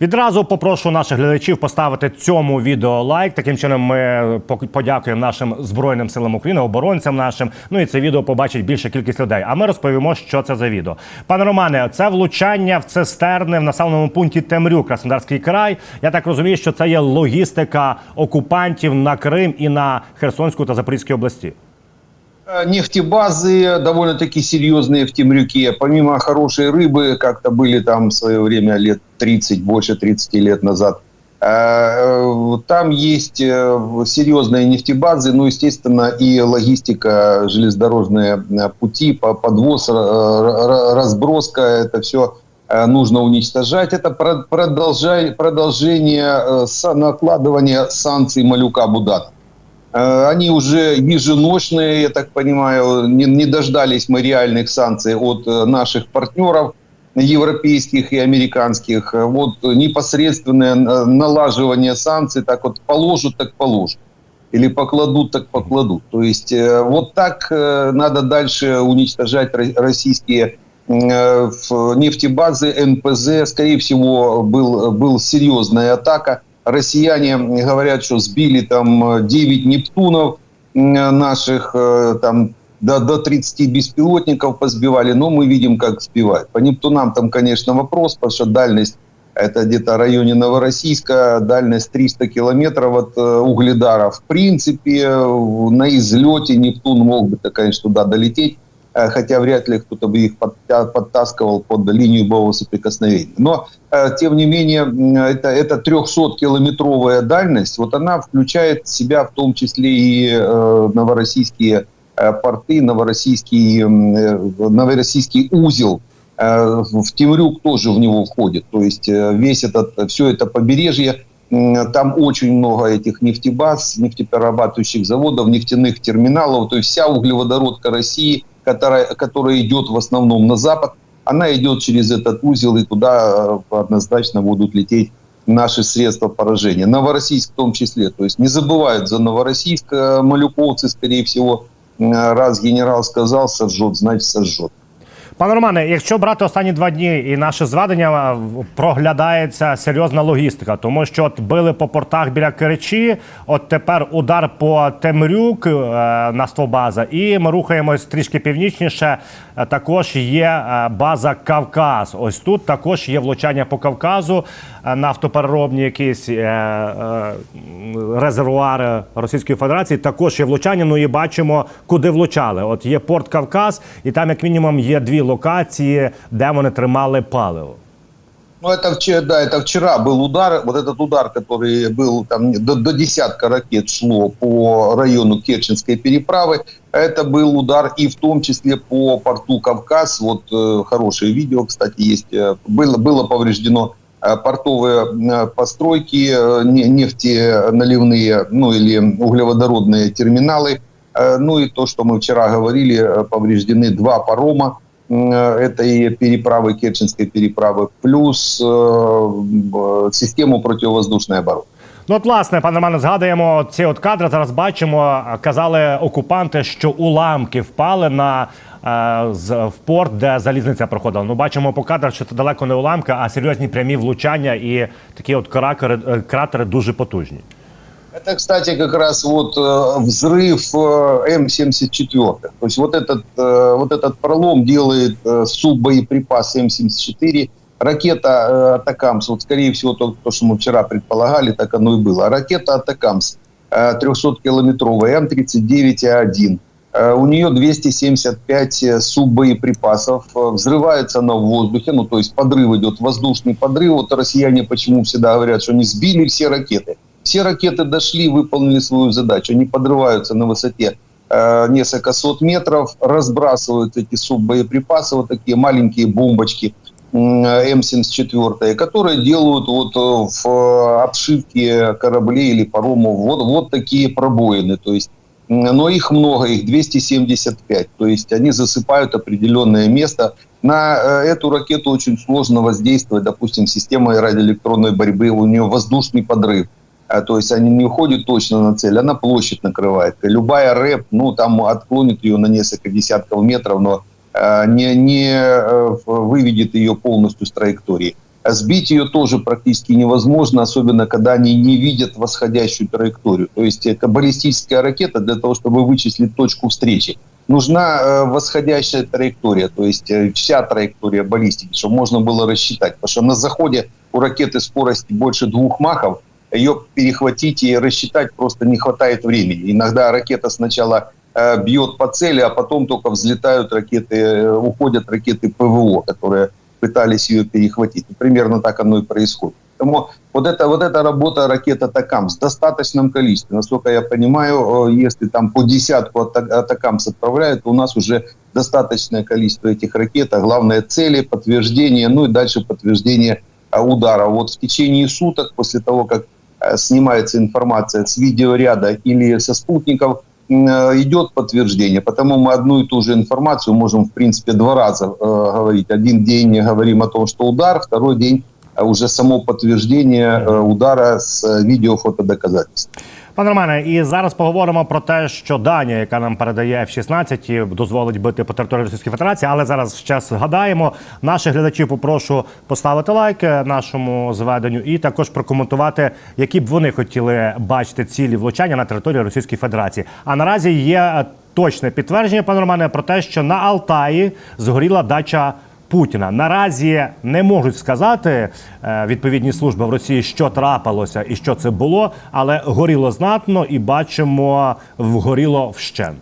Відразу попрошу наших глядачів поставити цьому відео лайк. Таким чином ми подякуємо нашим збройним силам України, оборонцям нашим. Ну і це відео побачить більша кількість людей. А ми розповімо, що це за відео. Пане Романе, це влучання в цистерни в населеному пункті Темрюк, Краснодарський край. Я так розумію, що це є логістика окупантів на Крим і на Херсонську та Запорізькій області. Э, Нефтебазы довольно-таки серьезные в Темрюке. Помимо хорошей рыбы, как-то были там в свое время лет 30, больше 30 лет назад, э, э, там есть серьезные нефтебазы, ну, естественно, и логистика, железнодорожные пути, по- подвоз, разброска, это все нужно уничтожать. Это продолжение накладывания санкций Малюка Будата. Э, Они уже еженочные, я так понимаю, не, не дождались мы реальных санкций от э, наших партнеров европейских и американских. Вот непосредственное э, налаживание санкций, так вот положат, так положат. Или покладут, так покладут. То есть вот так надо дальше уничтожать ро- российские нефтебазы, НПЗ. Скорее всего, был, был серьезная атака. Россияне говорят, что сбили там э, 9 Нептунов м, наших, э, там до, до 30 беспилотников позбивали, но мы видим, как сбивают. По Нептунам там, конечно, вопрос, потому что дальность это где-то в районе Новороссийска, дальность 300 километров от э, Угледара. В принципе, э, на излете Нептун мог бы, конечно, туда долететь, э, хотя вряд ли кто-то бы их подтаскивал под линию боевого соприкосновения. Но, э, тем не менее, это, это 300-километровая дальность, вот она включает в себя в том числе и э, новороссийские э, порты, новороссийский, э, новороссийский узел, Э, в Темрюк тоже в него входит. То есть э, весь этот, все это побережье, там очень много этих нефтебаз, нефтеперерабатывающих заводов, нефтяных терминалов. То есть вся углеводородка России, которая, которая идет в основном на запад, она идет через этот узел, и туда э, однозначно будут лететь наши средства поражения. Новороссийск в том числе. То есть не забывают за Новороссийск э, малюковцы, скорее всего, раз генерал сказал, сожжет, значит сожжет. Пане Романе, якщо брати останні два дні і наше зведення проглядається серйозна логістика, тому що от били по портах біля Керечі, от тепер удар по Темрюк е, Нафтобаза, і ми рухаємось трішки північніше. Е, Також є е, база Кавказ. Ось тут також є влучання по Кавказу, е, нафтопереробні якісь е, е, резервуари Російської Федерації. Також є влучання. Ну і бачимо, куди влучали. От є порт Кавказ, і там, як мінімум, є дві локації, де вони тримали паливо. Ну, это вчера, да, это вчера был удар. Вот этот удар, который был там до, до десятка ракет шло по району Керченской переправы, это был удар и в том числе по порту Кавказ. Вот э, хорошее видео, кстати, есть. Э, Было, было повреждено э, портовые э, постройки, э, не- нефтеналивные, ну или углеводородные терминалы. Э, Ну и то, что мы вчера говорили, э, повреждены два парома м, этой переправы, Керченской переправы, плюс э, б- систему противовоздушной обороны. Ну, от, власне, пане Романе, згадуємо ці от кадри. Зараз бачимо, е, казали окупанти, що уламки впали на е, з в порт, де залізниця проходила. Ну, бачимо по кадрах, що це далеко не уламки, а серйозні прямі влучання і такі от кракери, е, кратери дуже потужні. Это, кстати, как раз вот э, взрыв э, М-74. То есть вот этот, э, вот этот пролом делает суббоеприпас М-74. Ракета «Атакамс», вот скорее всего то, то, что мы вчера предполагали, так оно и было. Ракета «Атакамс» э, 300-километровая М-39А1. Э, У нее 275 э, суббоеприпасов. Взрывается она в воздухе, ну то есть подрыв идет, воздушный подрыв. Вот россияне почему всегда говорят, что они сбили все ракеты. Все ракеты дошли, выполнили свою задачу. Они подрываются на высоте э, несколько сот метров, разбрасывают эти суббоеприпасы, вот такие маленькие бомбочки м, М-74, которые делают вот э, в э, обшивке кораблей или паромов вот, вот такие пробоины. То есть но их много, их 275. То есть они засыпают определенное место. На э, эту ракету очень сложно воздействовать, допустим, системой радиоэлектронной борьбы, у нее воздушный подрыв. А, То есть они не уходят точно на цель, она площадь накрывает. Любая рэп, ну, там отклонит ее на несколько десятков метров, но э, не, не э, выведет ее полностью с траектории. А Сбить ее тоже практически невозможно, особенно когда они не видят восходящую траекторию. То есть это баллистическая ракета для того, чтобы вычислить точку встречи. Нужна э, восходящая траектория, то есть э, вся траектория баллистики, чтобы можно было рассчитать. Потому что на заходе у ракеты скорости больше двух махов, ее перехватить и рассчитать просто не хватает времени. Иногда ракета сначала э, бьет по цели, а потом только взлетают ракеты, э, уходят ракеты ПВО, которые пытались ее перехватить. И примерно так оно и происходит. Поэтому вот эта, вот эта работа ракет «Атакамс» в достаточном количестве. Насколько я понимаю, если там по десятку «Ата- «Атакамс» отправляют, то у нас уже достаточное количество этих ракет, а главное цели, подтверждение, ну и дальше подтверждение а, удара. Вот в течение суток после того, как снимается информация с видеоряда или со спутников, э, идет подтверждение. Потому мы одну и ту же информацию можем, в принципе, два раза э, говорить. Один день говорим о том, что удар, второй день э, уже само подтверждение э, удара с э, видео-фотодоказательств. Пане Романе, і зараз поговоримо про те, що Данія, яка нам передає F-16, дозволить бити по території Російської Федерації. Але зараз ще згадаємо наших глядачів. Попрошу поставити лайки нашому зведенню і також прокоментувати, які б вони хотіли бачити цілі влучання на території Російської Федерації. А наразі є е, точне підтвердження, пане Романе, про те, що на Алтаї згоріла дача Путіна. Наразі не можуть сказати е, відповідні служби в Росії, що трапилося і що це було, але горіло знатно і бачимо, вгоріло вщент.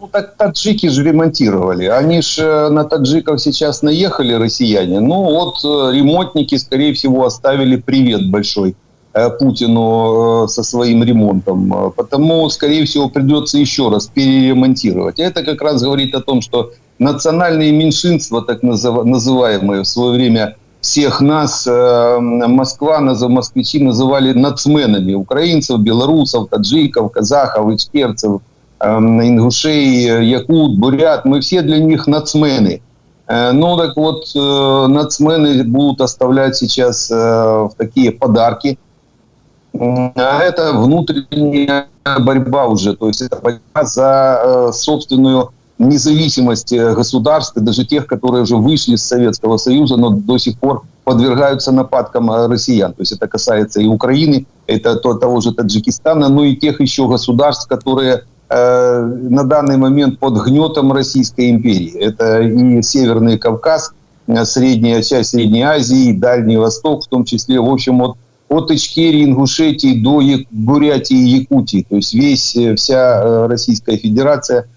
Ну, так таджики же ремонтировали. Они же э, на таджиков сейчас наехали, россияне. Ну, вот э, ремонтники, скорее всего, оставили привет большой э, Путину э, со своим ремонтом. Э, Потому, скорее всего, придется еще раз переремонтировать. Это как раз говорит о том, что национальные меньшинства, так называ- называемые в свое время всех нас, э, Москва, москвичи называли нацменами. Украинцев, белорусов, таджиков, казахов, ичкерцев, эм, ингушей, якут, бурят. Мы все для них нацмены. Э, Ну, так вот, э, нацмены будут оставлять сейчас э, такие подарки. А это внутренняя борьба уже, то есть это борьба за э, собственную независимость государств, даже тех, которые уже вышли из Советского Союза, но до сих пор подвергаются нападкам э, россиян. То есть это касается и Украины, это то- того же Таджикистана, но и тех еще государств, которые э, на данный момент под гнетом Российской империи. Это и Северный Кавказ, э, средняя часть Средней Азии, Дальний Восток в том числе. В общем, вот от Ичкерии, Ингушетии до Бурятии и Якутии. То есть весь, э, вся Российская Федерация,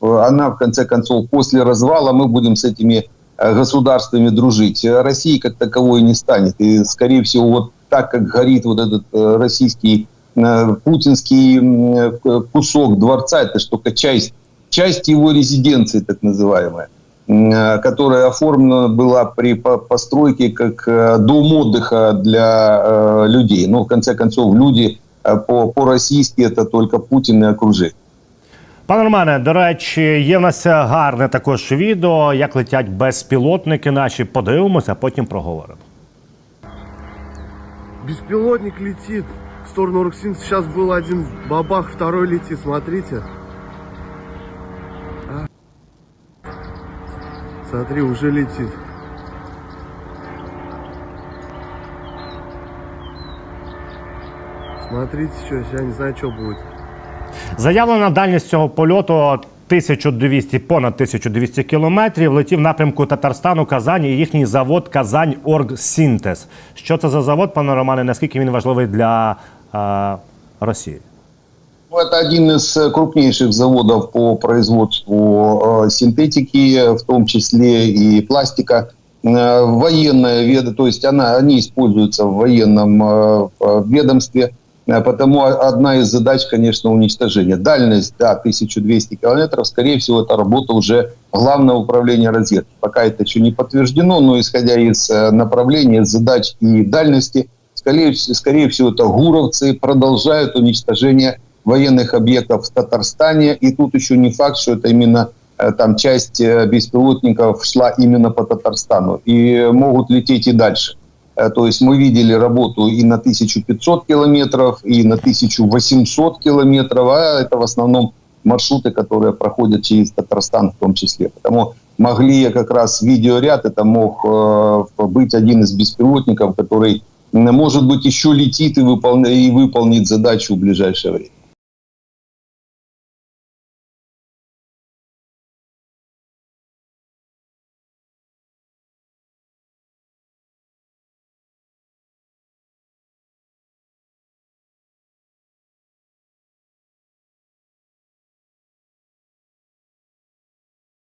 она в конце концов после развала мы будем с этими э, государствами дружить. Э, России как таковой не станет. И, скорее всего, вот так как горит вот этот э, российский э, путинский э, кусок дворца, это ж только часть, часть его резиденции, так называемая, э, которая оформлена была при по- постройке как э, дом отдыха для э, людей. Но, в конце концов, люди э, по- по-российски это только Путин и окружение. Пане Романе, до речі, є в нас гарне також відео, як летять безпілотники наші. Подивимося, а потім проговоримо. Беспилотник летит в сторону Руксин. Сейчас был один бабах, второй летит, смотрите. А? Смотри, уже летит. Смотрите, что, я не знаю, что будет. Заявлена дальність цього польоту 1200, понад 1200 кілометрів. Летів в напрямку Татарстану, Казані і їхній завод Казань Оргсінтез. Що це за завод, пане Романе? Наскільки він важливий для е, Росії? Ну, Это один из э, крупнейших заводов по производству э, синтетики, в том числе и пластика. Э, военная веда, то есть она, они используются в военном э, в ведомстве, Э, Потому одна из задач, конечно, уничтожение. Дальность, да, 1200 километров, скорее всего, это работа уже Главного управления разведки. Пока это еще не подтверждено, но исходя из э, направления, задач и дальности, скорее, скорее всего, это гуровцы продолжают уничтожение военных объектов в Татарстане. И тут еще не факт, что это именно э, там часть э, беспилотников шла именно по Татарстану. И могут лететь и дальше. Э, То есть мы видели работу и на 1500 километров, и на 1800 километров, а это в основном маршруты, которые проходят через Татарстан в том числе. Потому могли как раз видеоряд, это мог э, быть один из беспилотников, который, может быть, еще летит и, и выполнит задачу в ближайшее время.